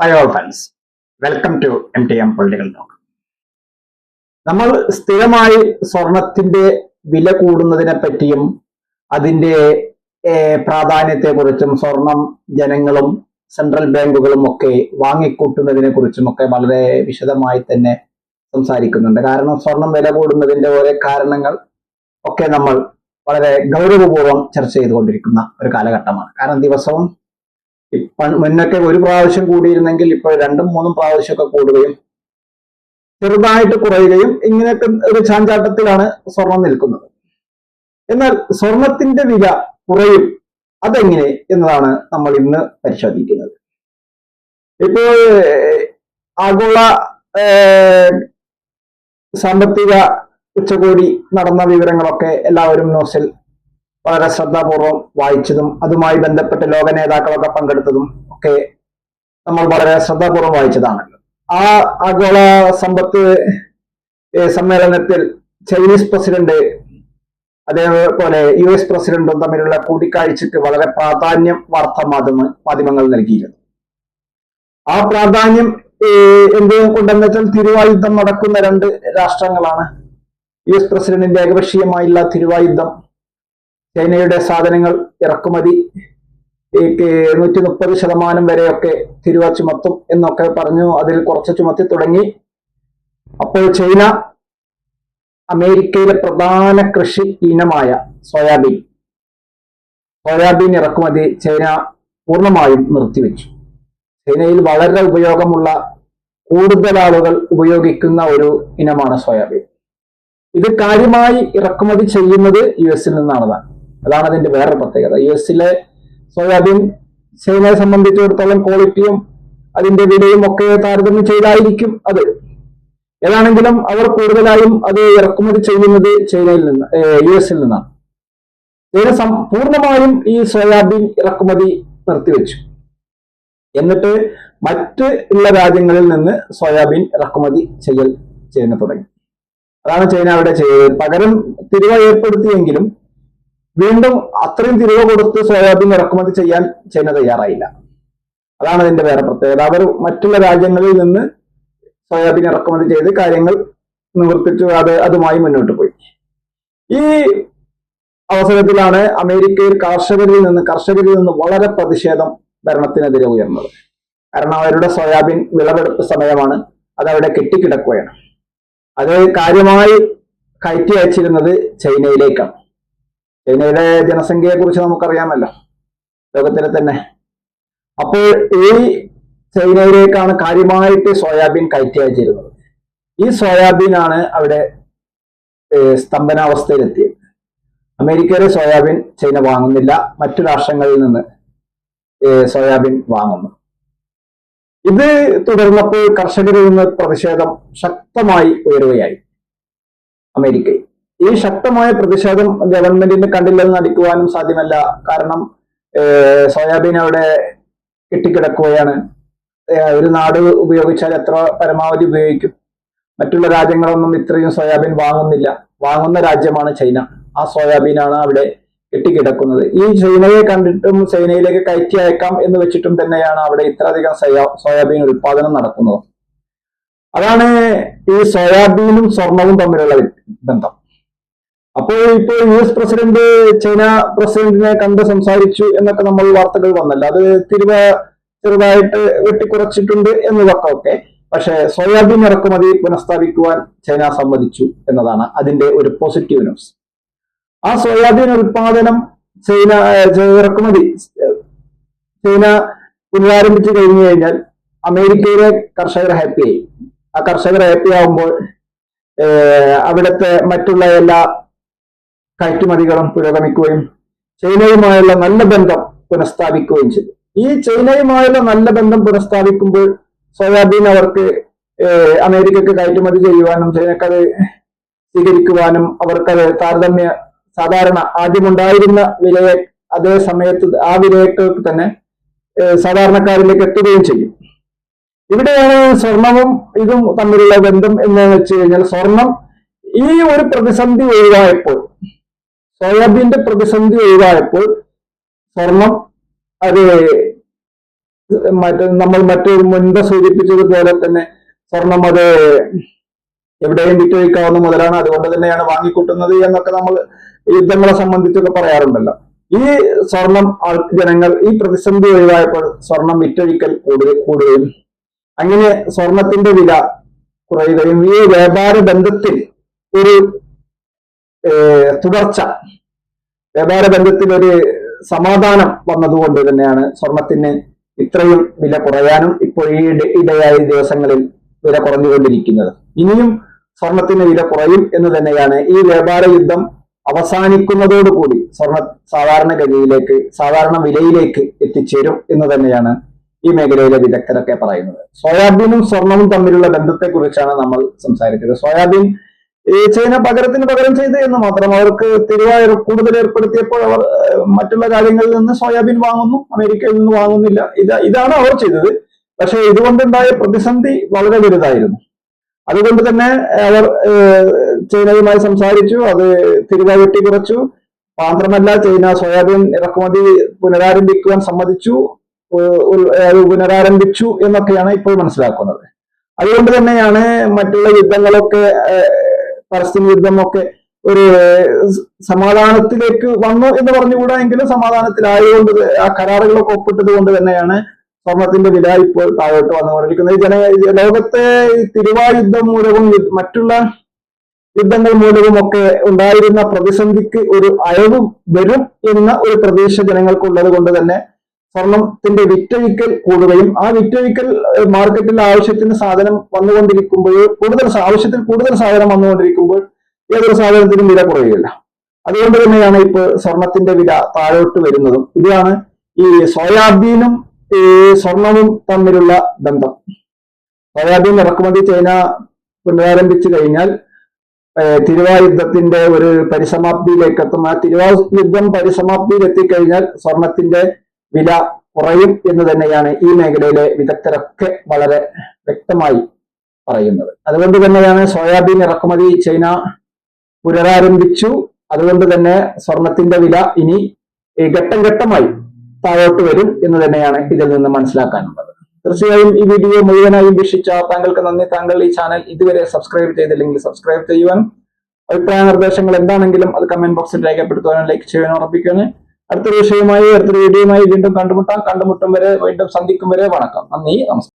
Hi all friends welcome to M T M political talk നമ്മൾ സ്ഥിരമായി സ്വർണത്തിന്റെ വില കൂടുന്നതിനെ പറ്റിയും അതിന്റെ പ്രാധാന്യത്തെക്കുറിച്ചും സ്വർണം ജനങ്ങളും സെൻട്രൽ ബാങ്കുകളും ഒക്കെ വാങ്ങിക്കൂട്ടുന്നതിനെ കുറിച്ചും ഒക്കെ വളരെ വിശദമായി തന്നെ സംസാരിക്കുന്നുണ്ട്. കാരണം സ്വർണം വില കൂടുന്നതിന്റെ ഓരോ കാരണങ്ങൾ ഒക്കെ നമ്മൾ വളരെ ഗൗരവപൂർവം ചർച്ച ചെയ്തുകൊണ്ടിരിക്കുന്ന ഒരു കാലഘട്ടമാണ്. കാരണം ദിവസവും മുന്നൊക്കെ ഒരു പ്രാവശ്യം കൂടിയിരുന്നെങ്കിൽ ഇപ്പോൾ രണ്ടും മൂന്നും പ്രാവശ്യമൊക്കെ കൂടുകയും ചെറുതായിട്ട് കുറയുകയും ഇങ്ങനെയൊക്കെ ഒരു ചാഞ്ചാട്ടത്തിലാണ് സ്വർണം നിൽക്കുന്നത്. എന്നാൽ സ്വർണത്തിന്റെ വില കുറയും അതെങ്ങനെ എന്നതാണ് നമ്മൾ ഇന്ന് പരിശോധിക്കുന്നത്. ഇപ്പോൾ ആഗോള സാമ്പത്തിക ഉച്ചകോടി നടന്ന വിവരങ്ങളൊക്കെ എല്ലാവരും ന്യൂസിൽ വളരെ ശ്രദ്ധാപൂർവം വായിച്ചതും അതുമായി ബന്ധപ്പെട്ട് ലോക നേതാക്കളൊക്കെ പങ്കെടുത്തതും ഒക്കെ നമ്മൾ വളരെ ശ്രദ്ധാപൂർവം വായിച്ചതാണല്ലോ ആ ആഗോള സമ്പത്ത് സമ്മേളനത്തിൽ ചൈനീസ് പ്രസിഡന്റ് അതേപോലെ യു എസ് പ്രസിഡന്റും തമ്മിലുള്ള കൂടിക്കാഴ്ചക്ക് വളരെ പ്രാധാന്യം വാർത്താ മാധ്യമ മാധ്യമങ്ങൾ നൽകിയിരുന്നു. ആ പ്രാധാന്യം എന്തുകൊണ്ടെന്ന് വെച്ചാൽ തിരുവായുദ്ധം നടക്കുന്ന രണ്ട് രാഷ്ട്രങ്ങളാണ്. യു എസ് പ്രസിഡന്റിന്റെ ഏകപക്ഷീയമായുള്ള തിരുവായുദ്ധം ചൈനയുടെ സാധനങ്ങൾ ഇറക്കുമതി. നൂറ്റി മുപ്പത് ശതമാനം വരെയൊക്കെ തിരുവ ചുമത്തും എന്നൊക്കെ പറഞ്ഞു അതിൽ കുറച്ച് ചുമത്തി തുടങ്ങി. അപ്പോൾ ചൈന അമേരിക്കയിലെ പ്രധാന കൃഷി ഇനമായ സോയാബീൻ. സോയാബീൻ ഇറക്കുമതി ചൈന പൂർണമായും നിർത്തിവെച്ചു. ചൈനയിൽ വളരെ ഉപയോഗമുള്ള കൂടുതൽ ആളുകൾ ഉപയോഗിക്കുന്ന ഒരു ഇനമാണ് സോയാബീൻ. ഇത് കാര്യമായി ഇറക്കുമതി ചെയ്യുന്നത് യു എസിൽ നിന്നാണ്. അതാണ് അതിന്റെ വേറെ പ്രത്യേകത. യു എസിലെ സോയാബീൻ ചൈനയെ സംബന്ധിച്ചിടത്തോളം ക്വാളിറ്റിയും അതിന്റെ വിലയും ഒക്കെ താരതമ്യം ചെയ്തായിരിക്കും അത്. ഏതാണെങ്കിലും അവർ കൂടുതലായും അത് ഇറക്കുമതി ചെയ്യുന്നത് ചൈനയിൽ നിന്ന് യു എസിൽ നിന്നാണ്. ചൈന പൂർണമായും ഈ സോയാബീൻ ഇറക്കുമതി നിർത്തിവെച്ചു. എന്നിട്ട് മറ്റ് ഉള്ള രാജ്യങ്ങളിൽ നിന്ന് സോയാബീൻ ഇറക്കുമതി ചെയ്യൽ ചെയ്യുന്ന തുടങ്ങി. അതാണ് ചൈന അവിടെ ചെയ്തത്. പകരം തിരുവ ഏർപ്പെടുത്തിയെങ്കിലും വീണ്ടും അത്രയും തിരികെ കൊടുത്ത് സോയാബീൻ ഇറക്കുമതി ചെയ്യാൻ ചൈന തയ്യാറായില്ല. അതാണ് അതിന്റെ വേറെ പ്രത്യേകത. അവർ മറ്റുള്ള രാജ്യങ്ങളിൽ നിന്ന് സോയാബീൻ ഇറക്കുമതി ചെയ്ത് കാര്യങ്ങൾ നിവർത്തിച്ചു. അത് അതുമായി മുന്നോട്ട് പോയി. ഈ അവസരത്തിലാണ് അമേരിക്കയിൽ കർഷകരിൽ നിന്ന് കർഷകരിൽ നിന്ന് വളരെ പ്രതിഷേധം ഭരണത്തിനെതിരെ ഉയർന്നത്. കാരണം അവരുടെ സോയാബീൻ വിളവെടുപ്പ് സമയമാണ്. അത് അവിടെ കെട്ടിക്കിടക്കുകയാണ്. അത് കാര്യമായി കയറ്റി അയച്ചിരുന്നത് ചൈനയിലേക്കാണ്. ചൈനയുടെ ജനസംഖ്യയെ കുറിച്ച് നമുക്കറിയാമല്ലോ. ലോകത്തിലെ തന്നെ. അപ്പോൾ ഈ ചൈനയിലേക്കാണ് കാര്യമായിട്ട് സോയാബീൻ കയറ്റി അയച്ചിരുന്നത്. ഈ സോയാബീനാണ് അവിടെ സ്തംഭനാവസ്ഥയിലെത്തിയത്. അമേരിക്കയിലെ സോയാബീൻ ചൈന വാങ്ങുന്നില്ല. മറ്റു രാഷ്ട്രങ്ങളിൽ നിന്ന് സോയാബീൻ വാങ്ങുന്നു. ഇത് തുടർന്നപ്പോൾ കർഷകരിൽ നിന്ന് പ്രതിഷേധം ശക്തമായി ഉയരുകയായി അമേരിക്കയിൽ. ഈ ശക്തമായ പ്രതിഷേധം ഗവൺമെന്റിന് കണ്ടില്ലെന്ന് നടിക്കുവാനും സാധ്യമല്ല. കാരണം സോയാബീൻ അവിടെ കെട്ടിക്കിടക്കുകയാണ്. ഒരു നാട് ഉപയോഗിച്ചാൽ എത്ര പരമാവധി ഉപയോഗിക്കും? മറ്റുള്ള രാജ്യങ്ങളൊന്നും ഇത്രയും സോയാബീൻ വാങ്ങുന്നില്ല. വാങ്ങുന്ന രാജ്യമാണ് ചൈന. ആ സോയാബീനാണ് അവിടെ കെട്ടിക്കിടക്കുന്നത്. ഈ ചൈനയെ കണ്ടിട്ടും ചൈനയിലേക്ക് കയറ്റി അയക്കാം എന്ന് വെച്ചിട്ടും തന്നെയാണ് അവിടെ ഇത്രയധികം സോയാബീൻ ഉൽപാദനം നടക്കുന്നത്. അതാണ് ഈ സോയാബീനും സ്വർണവും തമ്മിലുള്ള ബന്ധം. അപ്പോൾ ഇപ്പോൾ യു എസ് പ്രസിഡന്റ് ചൈന പ്രസിഡന്റിനെ കണ്ട് സംസാരിച്ചു എന്നൊക്കെ നമ്മൾ വാർത്തകൾ വന്നല്ലോ. അത് തിരുവ ചെറുതായിട്ട് വെട്ടിക്കുറച്ചിട്ടുണ്ട് എന്നതൊക്കെ ഒക്കെ പക്ഷേ സോയാബീൻ ഇറക്കുമതി പുനഃസ്ഥാപിക്കുവാൻ ചൈന സമ്മതിച്ചു എന്നതാണ് അതിന്റെ ഒരു പോസിറ്റീവ് ന്യൂസ്. ആ സോയാബീൻ ഉൽപാദനം ചൈന ഇറക്കുമതി ചൈന പുനരാരംഭിച്ചു കഴിഞ്ഞു കഴിഞ്ഞാൽ അമേരിക്കയിലെ കർഷകർ ഹാപ്പിയായി ആ കർഷകർ ഹാപ്പി ആവുമ്പോൾ അവിടുത്തെ മറ്റുള്ള എല്ലാ കയറ്റുമതികളും പുരോഗമിക്കുകയും ചൈനയുമായുള്ള നല്ല ബന്ധം പുനഃസ്ഥാപിക്കുകയും ചെയ്തു. ഈ ചൈനയുമായുള്ള നല്ല ബന്ധം പുനഃസ്ഥാപിക്കുമ്പോൾ സോയാബീൻ അവർക്ക് അമേരിക്കക്ക് കയറ്റുമതി ചെയ്യുവാനും ചൈനക്കത് സ്വീകരിക്കുവാനും അവർക്കത് താരതമ്യ സാധാരണ ആദ്യമുണ്ടായിരുന്ന വിലയെ അതേ സമയത്ത് ആ വിലയേക്കൾക്ക് തന്നെ സാധാരണക്കാരിലേക്ക് എത്തുകയും ചെയ്യും. ഇവിടെയാണ് സ്വർണവും ഇതും തമ്മിലുള്ള ബന്ധം എന്ന് വെച്ച് കഴിഞ്ഞാൽ സ്വർണം ഈ ഒരു പ്രതിസന്ധി ഒഴിവായപ്പോൾ സോയാബീന്റെ പ്രതിസന്ധി ഒഴിവായപ്പോൾ സ്വർണം അത് മറ്റ് നമ്മൾ മറ്റു മുൻപ് സൂചിപ്പിച്ചതുപോലെ തന്നെ സ്വർണം അത് എവിടെയും വിറ്റഴിക്കാവുന്ന മുതലാണ്. അതുകൊണ്ട് തന്നെയാണ് വാങ്ങിക്കൂട്ടുന്നത് എന്നൊക്കെ നമ്മൾ യുദ്ധങ്ങളെ സംബന്ധിച്ചൊക്കെ പറയാറുണ്ടല്ലോ. ഈ സ്വർണം ജനങ്ങൾ ഈ പ്രതിസന്ധി ഒഴിവായപ്പോൾ സ്വർണം വിറ്റഴിക്കൽ കൂടുക കൂടുകയും അങ്ങനെ സ്വർണത്തിന്റെ വില കുറയുകയും ഈ വ്യാപാര ബന്ധത്തിൽ ഒരു തുടർച്ച. വ്യാപാര ബന്ധത്തിൽ ഒരു സമാധാനം വന്നതുകൊണ്ട് തന്നെയാണ് സ്വർണത്തിന് ഇത്രയും വില കുറയാനും ഇപ്പോൾ ഈ ഇട- ഇടയായ ദിവസങ്ങളിൽ വില കുറഞ്ഞുകൊണ്ടിരിക്കുന്നത്. ഇനിയും സ്വർണത്തിന് വില കുറയും എന്ന് തന്നെയാണ് ഈ വ്യാപാര യുദ്ധം അവസാനിക്കുന്നതോടുകൂടി സ്വർണ സാധാരണഗതിയിലേക്ക് സാധാരണ വിലയിലേക്ക് എത്തിച്ചേരും എന്ന് തന്നെയാണ് ഈ മേഖലയിലെ വിദഗ്ധരൊക്കെ പറയുന്നത്. സോയാബീനും സ്വർണവും തമ്മിലുള്ള ബന്ധത്തെക്കുറിച്ചാണ് നമ്മൾ സംസാരിച്ചത്. സോയാബീൻ ചൈന പകരത്തിന് പകരം ചെയ്തു എന്ന് മാത്രം അവർക്ക് തിരുവായൂർ കൂടുതൽ ഏർപ്പെടുത്തിയപ്പോൾ അവർ മറ്റുള്ള രാജ്യങ്ങളിൽ നിന്ന് സോയാബീൻ വാങ്ങുന്നു അമേരിക്കയിൽ നിന്ന് വാങ്ങുന്നില്ല. ഇത് ഇതാണ് അവർ ചെയ്തത്. പക്ഷെ ഇതുകൊണ്ടുണ്ടായ പ്രതിസന്ധി വളരെ വലുതായിരുന്നു. അതുകൊണ്ട് തന്നെ അവർ ചൈനയുമായി സംസാരിച്ചു അത് തിരുവാവെട്ടി കുറച്ചു. മാത്രമല്ല ചൈന സോയാബീൻ ഇറക്കുമതി പുനരാരംഭിക്കുവാൻ സമ്മതിച്ചു. പുനരാരംഭിച്ചു എന്നൊക്കെയാണ് ഇപ്പോൾ മനസ്സിലാക്കുന്നത്. അതുകൊണ്ട് തന്നെയാണ് മറ്റുള്ള യുദ്ധങ്ങളൊക്കെ ഏഹ്, യുദ്ധം യുദ്ധമൊക്കെ ഒരു സമാധാനത്തിലേക്ക് വന്നു എന്ന് പറഞ്ഞുകൂടാ എങ്കിലും സമാധാനത്തിലായതുകൊണ്ട് ആ കരാറുകളൊക്കെ ഒപ്പിട്ടത് കൊണ്ട് തന്നെയാണ് സ്വർണത്തിന്റെ വില ഇപ്പോൾ താഴോട്ട് വന്നുകൊണ്ടിരിക്കുന്നത് ഈ ജന ലോകത്തെ തിരുവായുദ്ധം മൂലവും മറ്റുള്ള യുദ്ധങ്ങൾ മൂലവും ഒക്കെ ഉണ്ടായിരുന്ന പ്രതിസന്ധിക്ക് ഒരു അയവ് വരും എന്ന ഒരു പ്രതീക്ഷ ജനങ്ങൾക്കുള്ളത് കൊണ്ട് തന്നെ സ്വർണത്തിന്റെ വിറ്റഴിക്കൽ കൂടുകയും ആ വിറ്റഴിക്കൽ മാർക്കറ്റിൽ ആവശ്യത്തിന് സാധനം വന്നുകൊണ്ടിരിക്കുമ്പോൾ കൂടുതൽ ആവശ്യത്തിൽ കൂടുതൽ സാധനം വന്നുകൊണ്ടിരിക്കുമ്പോൾ ഏതൊരു സാധനത്തിനും വില കുറയുകയില്ല. അതുകൊണ്ട് തന്നെയാണ് ഇപ്പോൾ സ്വർണത്തിന്റെ വില താഴോട്ട് വരുന്നതും. ഇതാണ് ഈ സോയാബീനും ഈ സ്വർണവും തമ്മിലുള്ള ബന്ധം. സോയാബീൻ ഇറക്കുമതി ചൈന പുനരാരംഭിച്ചു കഴിഞ്ഞാൽ തിരുവായുദ്ധത്തിന്റെ തിരുവാ യുദ്ധത്തിന്റെ ഒരു പരിസമാപ്തിയിലേക്ക് എത്തും. ആ തിരുവാ യുദ്ധം പരിസമാപ്തിയിൽ എത്തിക്കഴിഞ്ഞാൽ സ്വർണത്തിന്റെ വില കുറയും എന്ന് തന്നെയാണ് ഈ മേഖലയിലെ വിദഗ്ധരൊക്കെ വളരെ വ്യക്തമായി പറയുന്നത്. അതുകൊണ്ട് തന്നെയാണ് സോയാബീൻ ഇറക്കുമതി ചൈന പുനരാരംഭിച്ചു. അതുകൊണ്ട് തന്നെ സ്വർണത്തിന്റെ വില ഇനി ഘട്ടം ഘട്ടമായി താഴോട്ട് വരും എന്ന് തന്നെയാണ് ഇതിൽ നിന്ന് മനസ്സിലാക്കാനുള്ളത്. തീർച്ചയായും ഈ വീഡിയോ മുഴുവനായും വീക്ഷിച്ച താങ്കൾക്ക് നന്ദി. താങ്കൾ ഈ ചാനൽ ഇതുവരെ സബ്സ്ക്രൈബ് ചെയ്തില്ലെങ്കിൽ സബ്സ്ക്രൈബ് ചെയ്യുവാനും അഭിപ്രായ നിർദ്ദേശങ്ങൾ എന്താണെങ്കിലും അത് കമന്റ് ബോക്സിൽ രേഖപ്പെടുത്തുവാനും ലൈക്ക് ചെയ്യാനും ഉറപ്പിക്കാനും അടുത്തൊരു വിഷയമായി അടുത്തൊരു വീഡിയോയുമായി വീണ്ടും കണ്ടുമുട്ടാം. കണ്ടുമുട്ടും വരെ വീണ്ടും സന്ധിക്കും വരെ വണക്കം. നന്ദി നമസ്കാരം.